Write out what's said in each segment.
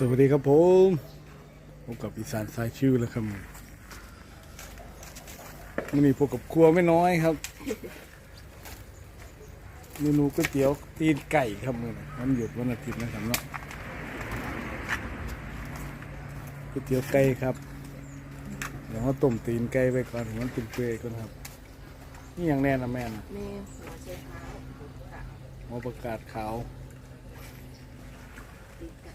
สวัสดีครับผมพบกับอีสานสายชิวแล้วครับวันนี้พบกับครัวไม่น้อยครับเมนูก๋วยเตี๋ยวตีนไก่ครับมื้อนี้วันหยุดวันอาทิตย์นะครับเนาะก๋วยเตี๋ยวไก่ครับเดี๋ยวเราต้มตีนไก่ไปก่อนให้มันเป็นเปื่อยก่อนครับ นี่อย่างแน่นะแม่นะแม่หัวเชเท้าค่ะหัวประกาศขาว ตีนไก่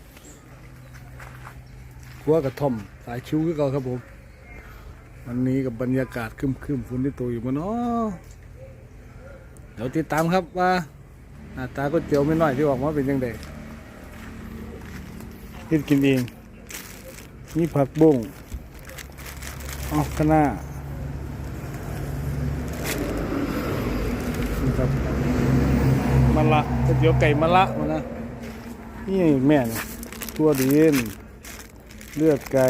ครัวกระท่อมสายชิวคือเก่าครับผมวันนี้กับบรรยากาศครึมฝนที่ตัวอยู่มาเนาะเดี๋ยวติดตามครับว่าหน้าตาก๋วยเตี๋ยวไม่น้อยที่ออกมาเป็นยังไงคิดกินเองนี่ผักบุ้งอ๋อข้างหน้านี่ครับมะละก๋วยเตี๋ยวไก่มะละมานะนี่แม่นตัวดิน เลือดไก่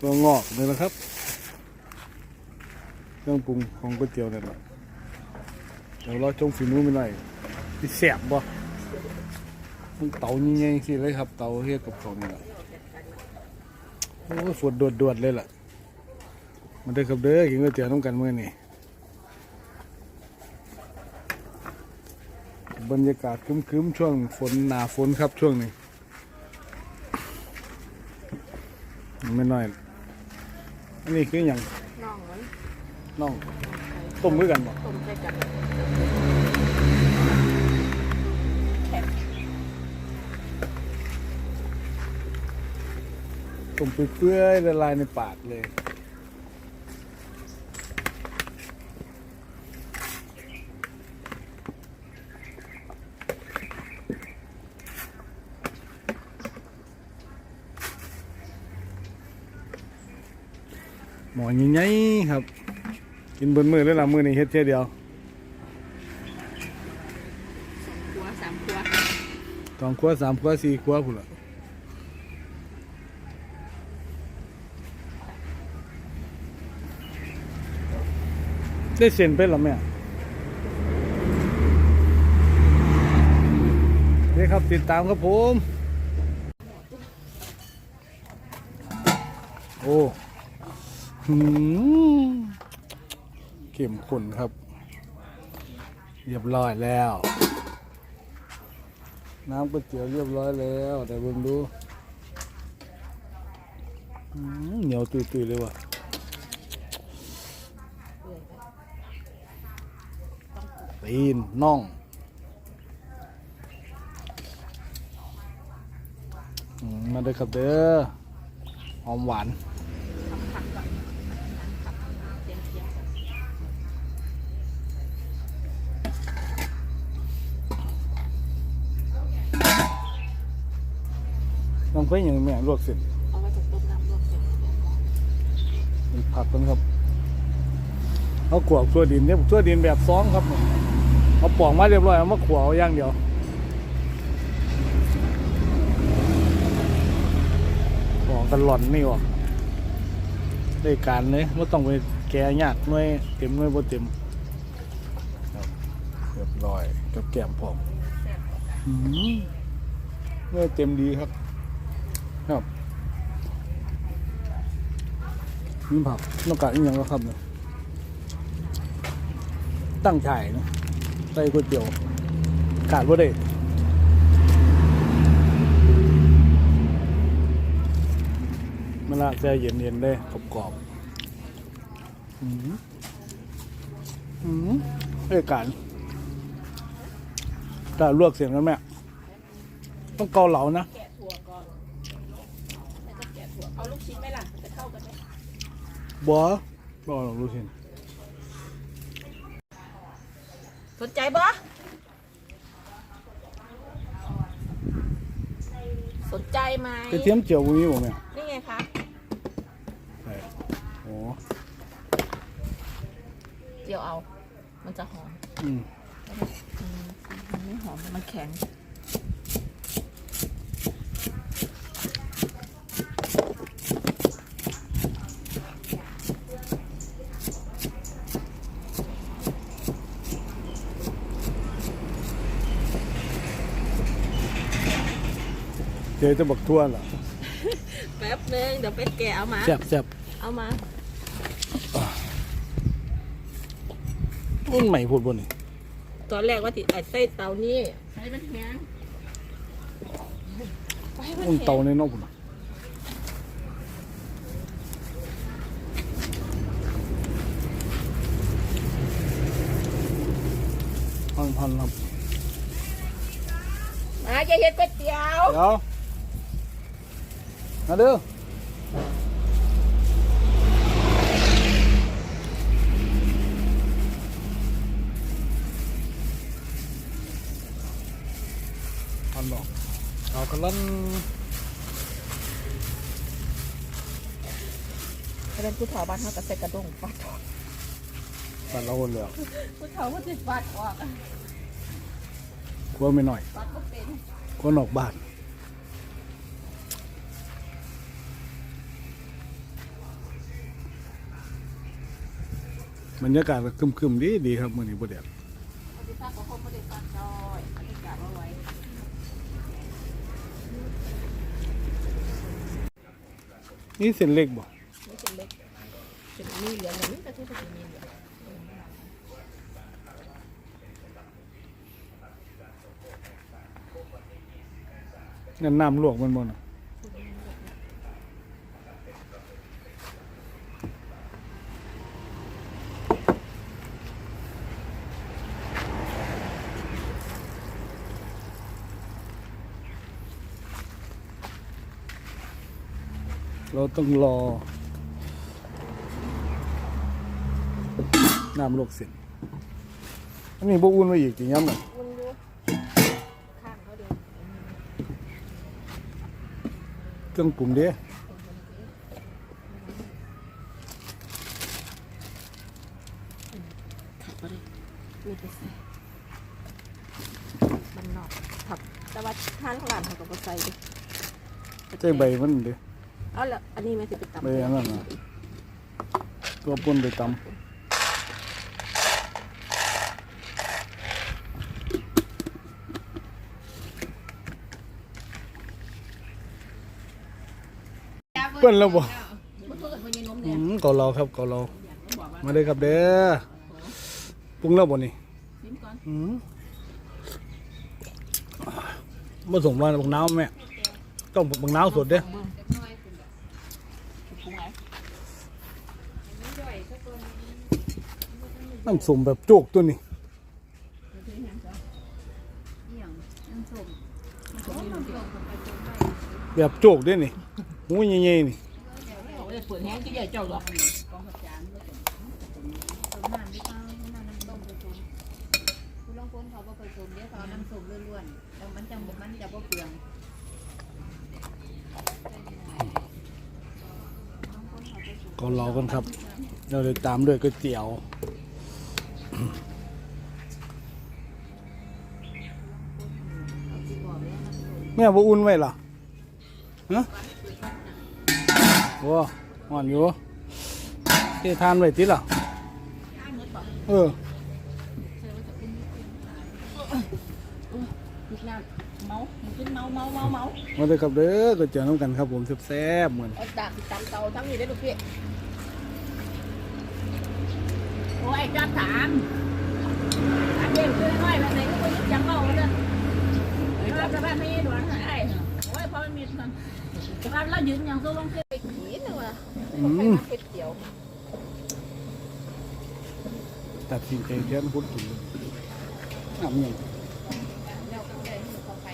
ตัวงอกเลยนะครับ เครื่องปรุงของก๋วยเตี๋ยวเนี่ยแหละเดี๋ยวเราจงฝีมือไปหน่อยที่แสบบ่มันเตายิ่งสิเลยครับ เตาเฮ็ดกับขาวเนี่ยโอ้ยฝนดวดๆเลยล่ะมาเด้ครับเด้อกินก๋วยเตี๋ยวต้องกันมื้อนี่บรรยากาศคึ้มๆช่วงฝนหนาฝนครับช่วงนี้ ไม่น้อย อันนี้คืออย่างน่องมันน้องต้มด้วยกันบ่ต้มใส่กันแข็งต้มเปื่อยๆละลายในปากเลย หมอใหญ่ๆครับ กินบนมือเลยล่ะมือนี้เฮ็ดเท่ยเดียวครัวสามครัวสองขวดสามขวดสี่ขวดพุ่นละได้เซ็นไปหรอแม่นี่ครับติดตามครับผม โอ้หืม เข้มข้นครับ เรียบร้อยแล้ว น้ำก๋วยเตี๋ยวเรียบร้อยแล้ว แต่เบิ่งดูเหนียวตุยๆเลยว่ะตีนน่องมมาเด้อครับเด้อหอมหวาน ทำผักก่อนนั้นผักเตรียมเตรียม น้ำเพิ่งอย่างแม่ลวกเสร็จเอาไว้จะต้มน้ำลวกเสร็จผักกันครับเอาขวบทั่วดินเนี่ยทั่วดินแบบซ้องครับเอาปอกมาเรียบร้อยเอามาขวเอาอย่างเดียวปอกกันหล่อนนี่ออกได้การเลยไม่ต้องไปแกะยากหน่วยเต็มหน่วยบ่เต็มเรียบร้อยกับแก้มพร้อมแซ่อืมหน่เต็มดีครับ ครับนี่ผักนอกากอีกอย่างก็ครับเนี่ยตั้งฉายนะใส่ก๋วยเตี๋ยวขาดว่าได้มันละแช่เย็นๆได้กรอบๆอืมอืมเอ้ยการกาลวกเสียงกันแม่ต้องเกาเหลานะ แกะถั่วก่อนแล้วก็แกะถั่วเอาลูกชิ้นไหมล่ะจะเข้ากันไหม บัวบัวลองดูสิสนใจบ่สนใจไหมกระเทียมเจียวมีบ่แม่นี่ไงคะใช่โอ้เจียวเอา มันจะหอมอืมอืมมันไม่หอม มันแข็ง เจอจะบักทั่วล่ะแป๊บนึงเดี๋ยวไปแกะเอามา แซ่บแซ่บเอามา มันใหม่พูดบนนี่ตอนแรกว่าติไอ้ไส้เตานี่ให้มันแห้งให้มันมันแห้เตางในนอกพุ่นน่ะพันพันครับมาจะเห็ดก๋วยเตี๋ยว เดี๋ยว มาเด้อพันดอกเอากระลันเป็นผู้เฒ่าบ้านเขาก็ใส่กระด้งปัดออกปันเราคนเหลือผู้เฒ่าเขาจะปัดออกกลัวไม่หน่อยปัดก็เป็นกลัวนอกบ้าน บรรยากาศก็คึมๆดีดีครับมื่อนี้บ่เดียดดนี่เส้นเล็กบ่ไม่เนเล็กเป็นมีเหลืองอย่างนี้ก็เท่ากับมีเหลืองนั่นน้ำลวกมันบ่น่ะ เราต้องรอน้ำลวกเสร็จอันนี้บ่อุ่นไว้อีกกี่ย้ำน่ะมันดูข้างเขาเดินเครื่องปรุงเด้ขับไปเลยมีไปใส่มันนอกขับแต่ว่าท่านข้างหลังเขาก็บ่ใส่ดิใจใบมันเด้ ลอันนี้ไม่ติดไปตำใบอันนั้นนะตัวปุ่นไปตำเปิ้นแล้วบ่มันเพิ่งมันยังนมอืมเกาเหลาครับเกาเหลามาเลยครับเด้อปรุงแล้วบ่นี่ชิมก่อนอืมผสมาบักนาวแม่ต้องบักนาวสดเด้อ ปรุงไว้ น้ำส้มแบบโจกตัวนี้แบบโจกด้อนี่หูใหญ่ๆนี่เอาไว้เปิดแห้งที่ใหญ่เจ้าหรอกคุณลองคนเขาบ่เคยชมเดี๋ยวเขาเอาน้ำส้มล้วนๆแล้วมันจะมันจะบ่เปลืองกาเหลากันครับ เราเลยตามด้วยก๋วยเตี๋ยว แม่บ่อุ่นไว้ล่ะฮะโอ้อ่อนอยู่เททานไว้ติล่ะเออมาเลยครับเด้อก๋วยเตี๋ยวน้ำกันครับผมแซ่บๆเหมือนเอาดากเตาทั้งนี้ได้ลูกพี่ อมันมีมันบ้านเรายืนอย่างสู้ลงเสียไปขีดเลยว่ะอืมก๋วยเตี๋ยวตัดสินใจแทนคนกินเลยน้ำยังเราก็เลยให้เขาไป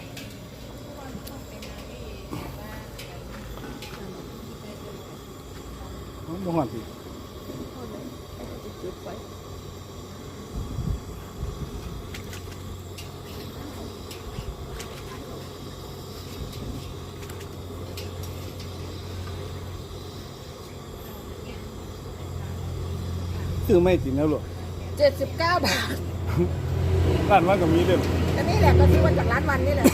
อ๋อบ่หอดอีกจุดไว้ ซื้อไม่กินแล้วหรอเจ็ดสิบเก้าบาท ร้านว่าก็มีเด้ออันนี้แหละก็ซื้อมาจากร้านวันนี่แหละ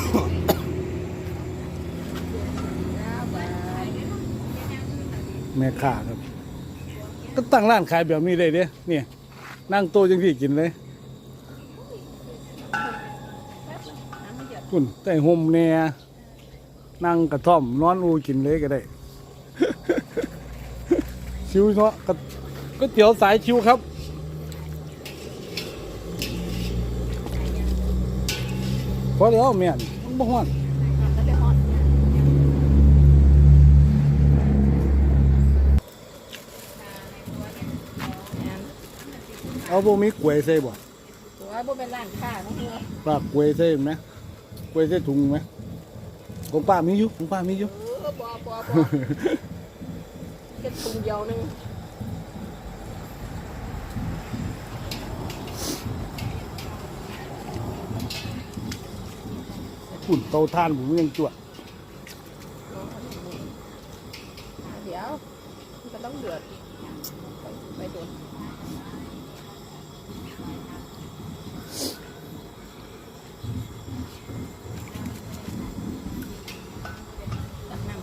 เก้าบาทแม่ค้าครับ ก็ตั้งร้านขายแบบนี้ได้เด้เนี่ยนั่งโต๊ะจังที่กินเลยคุณใต้ห่มแหน่นั่งกระท่อมนอนอูกินเลยก็ได้ ชิวเนาะก็ก๋วยเตี๋ยวสายชิวครับพอแล้วแม่นมันบ่ฮ้อน แล้วไปฮอด เอาบ่มีกล้วยใส่บ่ตัวบ่เป็นร้านค้าเนาะเพื่อปากกล้วยใส่ไหมกล้วยใส่ถุงไหมของป้ามีอยู่ของป้ามีอยู่ เออบ่บ่บ่เก็บถุงเดียวหนึงปุ่นเตาถ่านผมยังจวด เดี๋ยวมันก็ต้องเดือดไปไปโดนตักน้ำ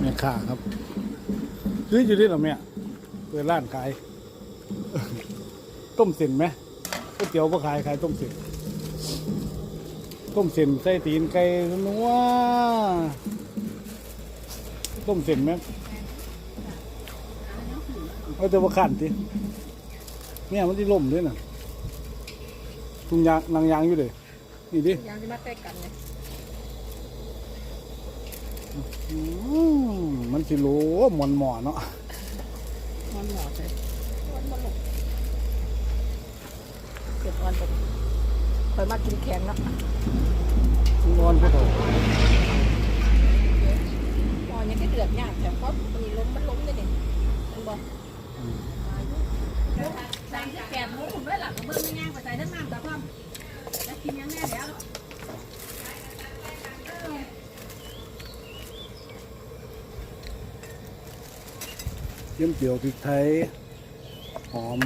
แม่ ค้าครับซื้ออยู่ที่หรอแม่เปิดร้านขาย ต้มเส้นไหมก๋วยเตี๋ยวบ่ขายขายต้มเส้นต้มเส้นใส่ตีนไก่นัวต้มเส้นไหมเอาแต่ว่าขันทีเนี่ยมันที่ล่มด้วยน่ะทุงยางนางยางอยู่เลยนี่ดิยังจะมาใกกันไง มมันสิโหลหมอนหมอเนาะมันหมอใช่มันมันหลบเกิดวันตกคอยมากินแข็งเนาะนอนก็ถอดหมอยังก็เดือดยากแต่เพราะมันนี่ล้มมันล้มเลยเนี่ยมันบอกสามสิบแปดโมงผมด้วยหลังเบิ้งไม่ย่างไปใส่ทั้งน้ำตาพร้อมแล้วกินยังแน่แล้ว เยี่ยมเจียวพริกไทย หอม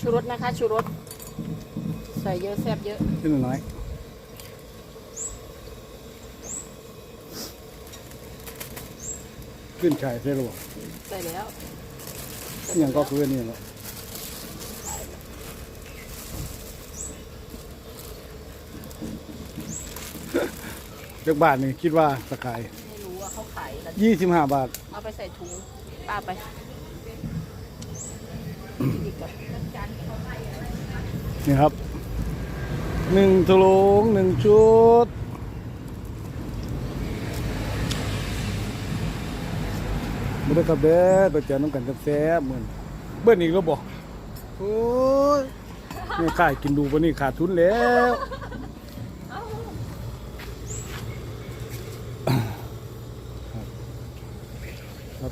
ชูรสนะคะชูรสใส่เยอะแซ่บเยอะขึ้นน้อยขึ้นชายใช่หรือเปล่าใส่แล้ว อย่างก็คือนี่แหละ จากบาทนี่คิดว่าสกายไม่รู้ว่าเขาขายกันยี่สิบห้าบาท เอาไปใส่ถุงป้าไปอีกก่อนจานที่เขาให้อะนี่ครับหนึ่งถุงหนึ่งชุด มาได้ครับเด้อไปเจอน้ำกันกับแซ่บเหมือนเบิ้ลอีกแล้วบอกโอ้ยไม่ขายกินดูปะนี่ขาดทุนแล้ว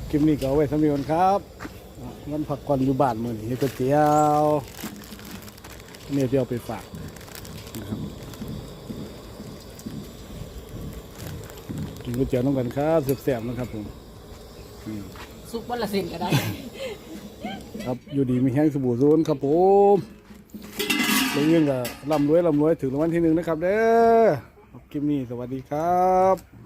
ครับคลิปนี้ก็เอาไว้สำหรับครับวันพักก่อนอยู่บ้านมือนี้เฮ็ดก๋วยเตี๋ยวเนี่ยเดี๋ยวเอาไปฝากนะครับกินก๋วยเตี๋ยวน้องกันครับแซ่บๆนะครับผมนี่ซุปวันละสินก็ได้ ครับอยู่ดีมีแห้งสบู่โซนครับผมเรื่องเงินก็ร่ำรวยร่ำรวยถึงรางวัลที่หนึ่งนะครับเด้อครับคลิปนี้สวัสดีครับ